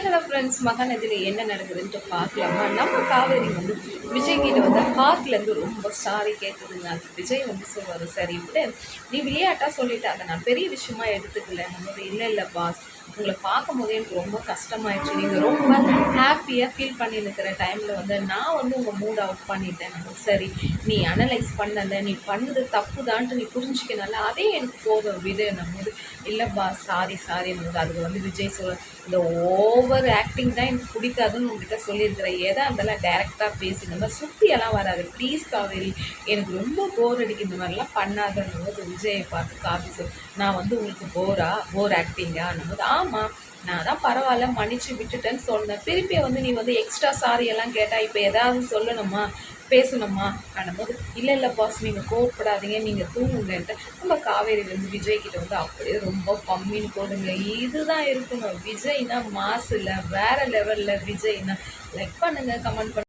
Hi hello friends மகாநதியில் என்ன நடக்குதுன்ட்டு பார்க்கலாமா? நம்ம காவேரி வந்து விஜய் கிட்ட வந்து ஹார்ட்லேருந்து ரொம்ப சாரி கேட்குதுங்க அதுக்கு விஜய் வந்து சொல்லுவார் சரி விடு. நீ விளையாட்டாக சொல்லிட்டு. அதை நான் பெரிய விஷயமா எடுத்துக்கல. நம்ம இல்லை இல்லை பாஸ் உங்களை பார்க்கும்போதே எனக்கு ரொம்ப கஷ்டமாயிடுச்சு. நீங்கள் ரொம்ப ஹாப்பியாக ஃபீல் பண்ணியிருக்கிற டைமில் வந்து நான் வந்து உங்கள் மூட் அவுட் பண்ணிட்டேன். நம்ம சரி நீ அனலைஸ் பண்ணல. நீ பண்ணது தப்பு தான்ட்டு நீ புரிஞ்சுக்கனால அதே எனக்கு போதும். விடு. நம்ம இல்லைப்பா சாரி சாரி நம்ம அதுக்கு வந்து விஜய் சொல்ல இந்த ஓவர் ஆக்டிங் தான் எனக்கு பிடிக்காதுன்னு உங்ககிட்ட சொல்லியிருக்கிறேன் எதா அதெல்லாம் டேரெக்டாக பேசுங்க. இந்த சுற்றியெல்லாம் வராது. ப்ளீஸ் காவேரி எனக்கு ரொம்ப போர் அடிக்கும் இந்த மாதிரிலாம் பண்ணாதன்னும் போது விஜயை பார்த்து காபி சொல். நான் வந்து உங்களுக்கு போரா போர் ஆக்டிங்கா போது ஆமாம் நான் தான் பரவாயில்ல மன்னிச்சு விட்டுட்டேன்னு சொன்னேன். திருப்பி வந்து நீ வந்து எக்ஸ்ட்ரா சாரி எல்லாம் கேட்டால் இப்போ ஏதாவது சொல்லணுமா? பேசணுமா? போது இல்லை இல்லை பாஸ் நீங்கள் கோவப்படாதீங்க நீங்கள் தூங்குங்கன்ட்டு. நம்ம காவேரி வந்து விஜய் கிட்ட வந்து அப்படியே ரொம்ப கம்மின்னு போடுங்க. இதுதான் இருக்கணும். விஜய்னா மாசு இல்லை வேறு லெவலில் விஜய்னா லைக் பண்ணுங்கள் கமெண்ட் பண்ணுங்க.